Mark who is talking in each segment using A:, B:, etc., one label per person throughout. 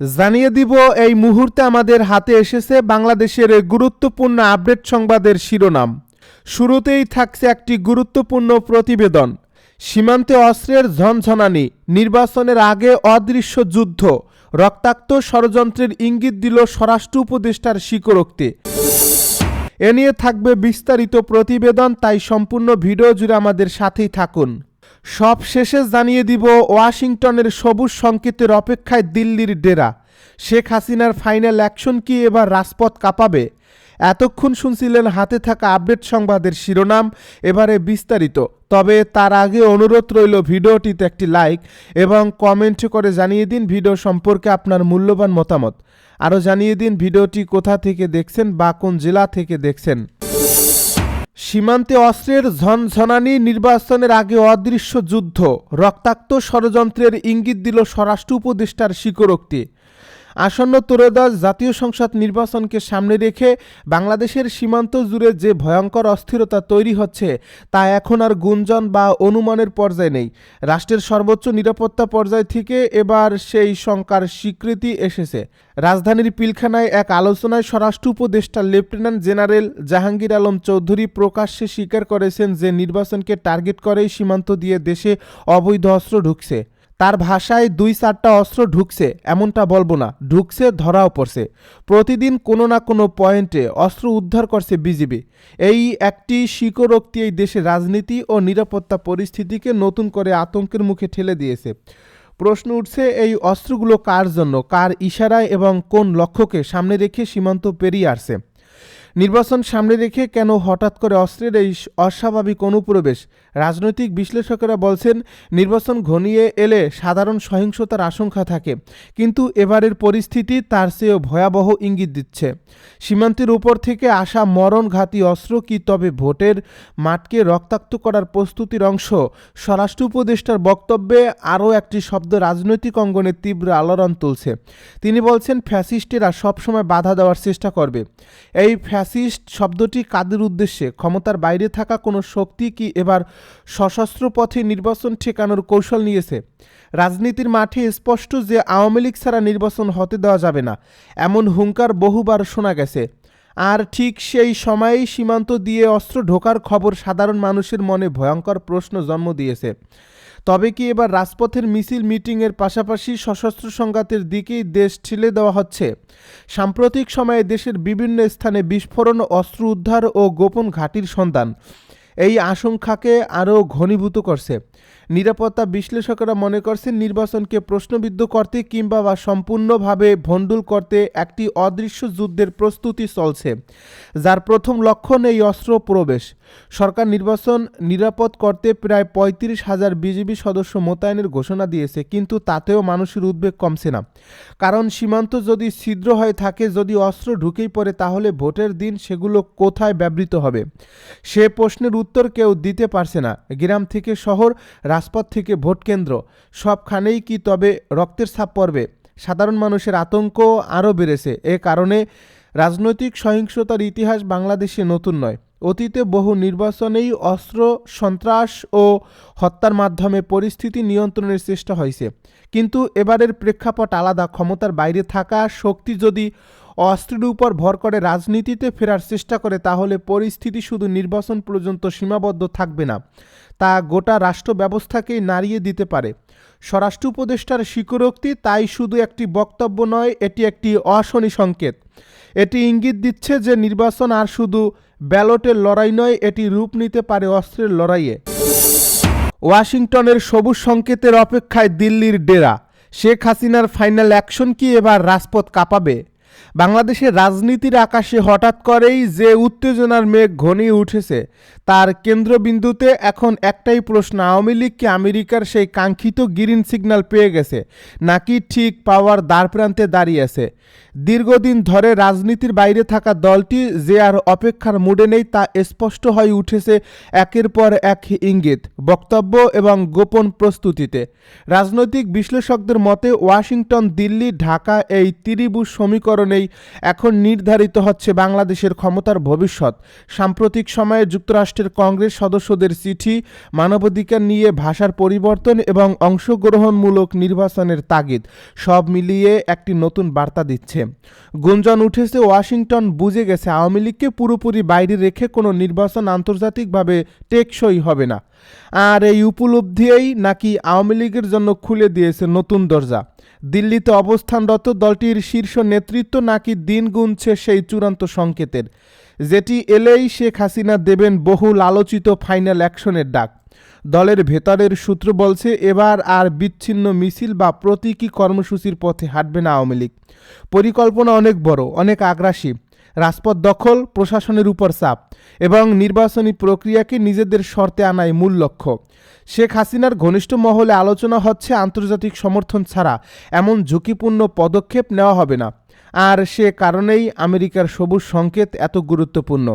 A: জানিয়ে দিব, এই মুহূর্তে আমাদের হাতে এসেছে বাংলাদেশের গুরুত্বপূর্ণ আপডেট সংবাদের শিরোনাম। শুরুতেই থাকছে একটি গুরুত্বপূর্ণ প্রতিবেদন। সীমান্তে অস্ত্রের ঝনঝনানি, নির্বাচনের আগে অদৃশ্য যুদ্ধ, রক্তাক্ত ষড়যন্ত্রের ইঙ্গিত দিল স্বরাষ্ট্র উপদেষ্টার স্বীকারোক্তি। এ নিয়ে থাকবে বিস্তারিত প্রতিবেদন, তাই সম্পূর্ণ ভিডিও জুড়ে আমাদের সাথেই থাকুন। সব শেষে জানিয়ে দিব ওয়াশিংটনের সবুজ সংকেতের অপেক্ষায় দিল্লির ডেরা। শেখ হাসিনার ফাইনাল অ্যাকশন কি এবার রাজপথ কাঁপাবে? এতক্ষণ শুনছিলেন হাতে থাকা আপডেট সংবাদের শিরোনাম, এবারে বিস্তারিত। তবে তার আগে অনুরোধ রইল ভিডিওটিতে একটি লাইক এবং কমেন্ট করে জানিয়ে দিন ভিডিও সম্পর্কে আপনার মূল্যবান মতামত। আরও জানিয়ে দিন ভিডিওটি কোথা থেকে দেখছেন বা কোন জেলা থেকে দেখছেন। সীমান্তে অস্ত্রের ঝনঝনানি নির্বাচনের আগে অদৃশ্য যুদ্ধ। রক্তাক্ত ষড়যন্ত্রের ইঙ্গিত দিল স্বরাষ্ট্র উপদেষ্টার স্বীকারোক্তি। আসন্ন ত্রয়োদশ জাতীয় সংসদ নির্বাচনকে সামনে রেখে বাংলাদেশের সীমান্ত জুড়ে যে ভয়ঙ্কর অস্থিরতা তৈরি হচ্ছে, তা এখন আর গুঞ্জন বা অনুমানের পর্যায়ে নেই। রাষ্ট্রের সর্বোচ্চ নিরাপত্তা পর্যায় থেকে এবার সেই শঙ্কার স্বীকৃতি এসেছে। রাজধানীর পিলখানায় এক আলোচনায় স্বরাষ্ট্র উপদেষ্টা লেফটেন্যান্ট জেনারেল জাহাঙ্গীর আলম চৌধুরী প্রকাশ্যে স্বীকার করেছেন যে নির্বাচনকে টার্গেট করেই সীমান্ত দিয়ে দেশে অবৈধ অস্ত্র ঢুকছে। তার ভাষায় দুই চারটা অস্ত্র ঢুকছে, এমনটা বলব না। ঢুকছে, ধরাও পড়ছে। প্রতিদিন কোনো না কোনো পয়েন্টে অস্ত্র উদ্ধার করছে বিজিবি। এই একটি স্বীকারোক্তি এই দেশের রাজনীতি ও নিরাপত্তা পরিস্থিতিকে নতুন করে আতঙ্কের মুখে ঠেলে দিয়েছে। প্রশ্ন উঠছে, এই অস্ত্রগুলো কার জন্য, কার ইশারায় এবং কোন লক্ষ্যকে সামনে রেখে সীমান্ত পেরিয়ে আসছে? নির্বাচন সামনে রেখে কেন হঠাৎ করে অস্ত্রের এই অস্বাভাবিক অনুপ্রবেশ? রাজনৈতিক বিশ্লেষকেরা বলছেন, নির্বাচন ঘনিয়ে এলে সাধারণ সহিংসতার আশঙ্কা থাকে, কিন্তু এবারের পরিস্থিতি তার চেয়েও ভয়াবহ ইঙ্গিত দিচ্ছে। সীমান্তের উপর থেকে আসা মরণঘাতী অস্ত্র কি তবে ভোটের মাঠকে রক্তাক্ত করার প্রস্তুতির অংশ? স্বরাষ্ট্র উপদেষ্টার বক্তব্যে আরও একটি শব্দ রাজনৈতিক অঙ্গনে তীব্র আলোড়ন তুলছে। তিনি বলছেন, ফ্যাসিস্টেরা সবসময় বাধা দেওয়ার চেষ্টা করবে। এই ফ্যাসিস্ট শব্দটি কাদের উদ্দেশ্যে? ক্ষমতার বাইরে থাকা কোনো শক্তি কি এবার সশস্ত্র পথে নির্বাচন ঠেকানোর কৌশল নিয়েছে? রাজনীতির মাঠে স্পষ্ট যে আওয়ামী লীগ ছাড়া নির্বাচন হতে দেওয়া যাবে না, এমন হুঙ্কার বহুবার শোনা গেছে। আর ঠিক সেই সময়েই সীমান্ত দিয়ে অস্ত্র ঢোকার খবর সাধারণ মানুষের মনে ভয়ঙ্কর প্রশ্ন জন্ম দিয়েছে। তবে কি এবার রাজপথের মিছিল মিটিংয়ের পাশাপাশি সশস্ত্র সংঘাতের দিকেই দেশ ঠেলে দেওয়া হচ্ছে? সাম্প্রতিক সময়ে দেশের বিভিন্ন স্থানে বিস্ফোরণ, অস্ত্র উদ্ধার ও গোপন ঘাঁটির সন্ধান। এই আশঙ্কাকে আরও ঘনীভূত করছে। নিরাপত্তা বিশ্লেষকরা মনে করছেন নির্বাচনকে প্রশ্নবিদ্ধ করতে কিংবা বা সম্পূর্ণভাবে ভণ্ডুল করতে একটি অদৃশ্য যুদ্ধের প্রস্তুতি চলছে, যার প্রথম লক্ষণ এই অস্ত্র প্রবেশ। সরকার নির্বাচন নিরাপদ করতে প্রায় পঁয়ত্রিশ হাজার বিজেপি সদস্য মোতায়েনের ঘোষণা দিয়েছে, কিন্তু তাতেও মানুষের উদ্বেগ কমছে না। কারণ সীমান্ত যদি ছিদ্র হয়ে থাকে, যদি অস্ত্র ঢুকেই পড়ে, তাহলে ভোটের দিন সেগুলো কোথায় ব্যবহৃত হবে? সে প্রশ্নের উত্তর কেউ দিতে পারছে না। গ্রাম থেকে শহর, রাজপথ থেকে ভোট কেন্দ্র, সবখানেই কি তবে রক্তের ছাপ পড়বে? সাধারণ মানুষের আতঙ্ক আরও বেড়েছে। এ কারণে রাজনৈতিক সহিংসতার ইতিহাস বাংলাদেশে নতুন নয়। অতীতে বহু নির্বাচনেই অস্ত্র, সন্ত্রাস ও হত্যার মাধ্যমে পরিস্থিতি নিয়ন্ত্রণের চেষ্টা হয়েছে। কিন্তু এবারের প্রেক্ষাপট আলাদা, ক্ষমতার বাইরে থাকা শক্তি যদি অস্ত্রের উপর ভর করে রাজনীতিতে ফেরার চেষ্টা করে, তাহলে পরিস্থিতি শুধু নির্বাচন পর্যন্ত সীমাবদ্ধ থাকবে না। তা গোটা রাষ্ট্র ব্যবস্থাকেই নাড়িয়ে দিতে পারে। স্বরাষ্ট্র উপদেষ্টার স্বীকারোক্তি তাই শুধু একটি বক্তব্য নয়, এটি একটি অশনি সংকেত। এটি ইঙ্গিত দিচ্ছে যে নির্বাচন আর শুধু ব্যালটের লড়াই নয়, এটি রূপ নিতে পারে অস্ত্রের লড়াইয়ে। ওয়াশিংটনের সবুজ সংকেতের অপেক্ষায় দিল্লির ডেরা। শেখ হাসিনার ফাইনাল অ্যাকশন কি এবার রাজপথ কাঁপাবে? বাংলাদেশের রাজনীতির আকাশে হঠাৎ করেই যে উত্তেজনার মেঘ ঘনিয়ে উঠেছে, তার কেন্দ্রবিন্দুতে এখন একটাই প্রশ্ন, আওয়ামী লীগ কি আমেরিকার সেই কাঙ্ক্ষিত গ্রিন সিগন্যাল পেয়ে গেছে, নাকি ঠিক পাওয়ার দ্বারপ্রান্তে দাঁড়িয়ে আছে? দীর্ঘদিন ধরে রাজনীতির বাইরে থাকা দলটি যে আর অপেক্ষার মুডে নেই তা স্পষ্ট হয়ে উঠেছে একের পর এক ইঙ্গিত, বক্তব্য এবং গোপন প্রস্তুতিতে। রাজনৈতিক বিশ্লেষকদের মতে, ওয়াশিংটন, দিল্লি, ঢাকা এই ত্রিভুজ সমীকরণ সমীকরণেই এখন নির্ধারিত হচ্ছে বাংলাদেশের ক্ষমতার ভবিষ্যৎ। সাম্প্রতিক সময়ে যুক্তরাষ্ট্রের কংগ্রেস সদস্যদের চিঠি মানবাধিকার নিয়ে ভাষার পরিবর্তন এবং অংশগ্রহণমূলক নির্বাচনের তাগিদ সব মিলিয়ে একটি নতুন বার্তা দিচ্ছে। গুঞ্জন উঠেছে, ওয়াশিংটন বুঝে গেছে, আওয়ামী লীগকে পুরোপুরি বাইরে রেখে কোনো নির্বাচন আন্তর্জাতিকভাবে টেকসই হবে না। আর এই উপলব্ধিই নাকি আওয়ামী লীগের জন্য খুলে দিয়েছে নতুন দরজা। দিল্লিতে অবস্থানরত দলটির শীর্ষ নেতৃত্ব নাকি দিন গুনছে সেই চূড়ান্ত সংকেতের। যেটি এলেই শেখ হাসিনা দেবেন বহুল আলোচিত ফাইনাল অ্যাকশনের ডাক। দলের ভেতরের সূত্র বলছে, এবার আর বিচ্ছিন্ন মিছিল বা প্রতীকী কর্মসূচির পথে হাঁটবে না আওয়ামী লীগ। পরিকল্পনা অনেক বড়, অনেক আগ্রাসী। রাজপথ দখল, প্রশাসনের উপর চাপ এবং নির্বাচনী প্রক্রিয়াকে নিজেদের শর্তে আনাই মূল লক্ষ্য। শেখ হাসিনার ঘনিষ্ঠ মহলে আলোচনা হচ্ছে আন্তর্জাতিক সমর্থন ছাড়া এমন ঝুঁকিপূর্ণ পদক্ষেপ নেওয়া হবে না। আর সে কারণেই আমেরিকার সবুজ সংকেত এত গুরুত্বপূর্ণ।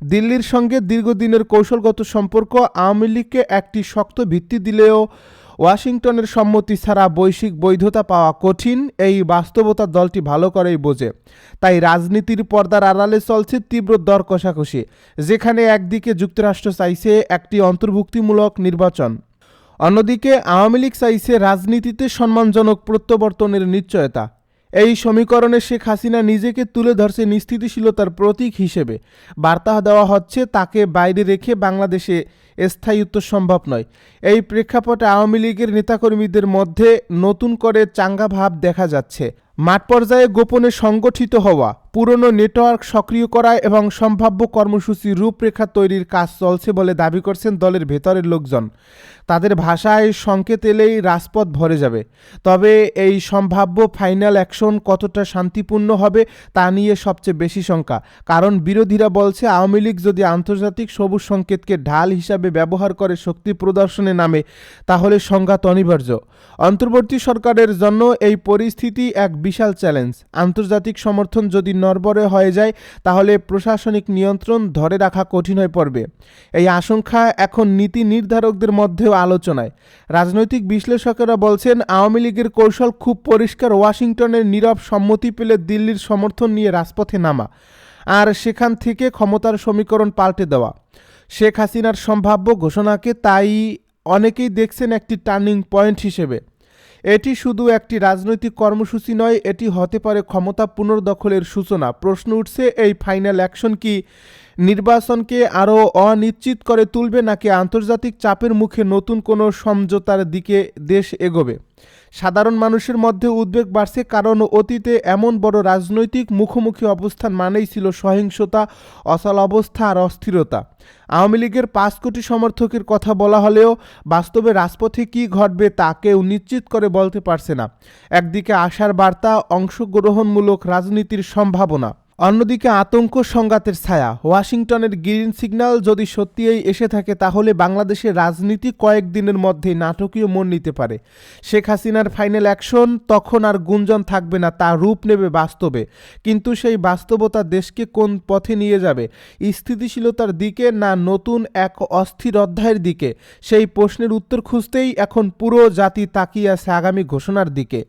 A: দিল্লির সঙ্গে দীর্ঘদিনের কৌশলগত সম্পর্ক আওয়ামী লীগকে একটি শক্ত ভিত্তি দিলেও ওয়াশিংটনের সম্মতি ছাড়া বৈশ্বিক বৈধতা পাওয়া কঠিন, এই বাস্তবতা দলটি ভালো করেই বোঝে। তাই রাজনীতির পর্দার আড়ালে চলছে তীব্র দর কষাকষি, যেখানে একদিকে যুক্তরাষ্ট্র চাইছে একটি অন্তর্ভুক্তিমূলক নির্বাচন, অন্যদিকে আওয়ামী লীগ চাইছে রাজনীতিতে সম্মানজনক প্রত্যাবর্তনের নিশ্চয়তা। এই সমীকরণে শেখ হাসিনা নিজেকে তুলে ধরছে নিস্থিতিশীলতার প্রতীক হিসেবে। বার্তা দেওয়া হচ্ছে, তাকে বাইরে রেখে বাংলাদেশে স্থায়িত্ব সম্ভব নয়। এই প্রেক্ষাপটে আওয়ামী লীগের নেতাকর্মীদের মধ্যে নতুন করে চাঙ্গা ভাব দেখা যাচ্ছে। মাঠ পর্যায়ে গোপনে সংগঠিত হওয়া পুরনো নেটওয়ার্ক সক্রিয় করা এবং সম্ভাব্য কর্মসূচির রূপরেখা তৈরির কাজ চলছে বলে দাবি করছেন দলের ভেতরের লোকজন। তাদের ভাষায় সংকেত এলেই রাজপথ ভরে যাবে। তবে এই সম্ভাব্য ফাইনাল অ্যাকশন কতটা শান্তিপূর্ণ হবে তা নিয়ে সবচেয়ে বেশি শঙ্কা। কারণ বিরোধীরা বলছে, আওয়ামী লীগ যদি আন্তর্জাতিক সবুজ সংকেতকে ঢাল হিসাবে ব্যবহার করে শক্তি প্রদর্শনে নামে, তাহলে সংঘাত অনিবার্য। অন্তর্বর্তী সরকারের জন্য এই পরিস্থিতি এক বিশাল চ্যালেঞ্জ। আন্তর্জাতিক সমর্থন যদি নরবরে হয়ে যায়, তাহলে প্রশাসনিক নিয়ন্ত্রণ ধরে রাখা কঠিন হয়ে পড়বে। এই আশঙ্কা এখন নীতি নির্ধারকদের মধ্যেও আলোচনায়। রাজনৈতিক বিশ্লেষকেরা বলছেন, আওয়ামী লীগের কৌশল খুব পরিষ্কার, ওয়াশিংটনের নীরব সম্মতি পেলে দিল্লির সমর্থন নিয়ে রাজপথে নামা। আর সেখান থেকে ক্ষমতার সমীকরণ পাল্টে দেওয়া। শেখ হাসিনার সম্ভাব্য ঘোষণাকে তাই অনেকেই দেখছেন একটি টার্নিং পয়েন্ট হিসেবে। এটি শুধু একটি রাজনৈতিক কর্মসূচি নয়, এটি হতে পারে ক্ষমতা পুনর্দখলের সূচনা। প্রশ্ন উঠছে, এই ফাইনাল অ্যাকশন কি? নির্বাচনকে আরও অনিশ্চিত করে তুলবে নাকি আন্তর্জাতিক চাপের মুখে নতুন কোনো সমঝোতার দিকে দেশ এগোবে? সাধারণ মানুষের মধ্যে উদ্বেগ বাড়ছে কারণ অতীতে এমন বড় রাজনৈতিক মুখোমুখি অবস্থান মানেই ছিল সহিংসতা, অচল অবস্থা আর অস্থিরতা। আওয়ামী লীগের পাঁচ কোটি সমর্থকের কথা বলা হলেও বাস্তবে রাজপথে কী ঘটবে তা কেউ নিশ্চিত করে বলতে পারছে না। একদিকে আশার বার্তা, অংশগ্রহণমূলক রাজনীতির সম্ভাবনা। অন্যদিকে আতঙ্ক সংঘাতের ছায়া। ওয়াশিংটনের গ্রিন সিগন্যাল যদি সত্যিই এসে থাকে, তাহলে বাংলাদেশের রাজনীতি কয়েকদিনের মধ্যেই নাটকীয় মন নিতে পারে। শেখ হাসিনার ফাইনাল অ্যাকশন, তখন আর গুঞ্জন থাকবে না, তা রূপ নেবে বাস্তবে। কিন্তু সেই বাস্তবতা দেশকে কোন পথে নিয়ে যাবে? স্থিতিশীলতার দিকে না নতুন এক অস্থির অধ্যায়ের দিকে? সেই প্রশ্নের উত্তর খুঁজতেই এখন পুরো জাতি তাকিয়ে আছে আগামী ঘোষণার দিকে।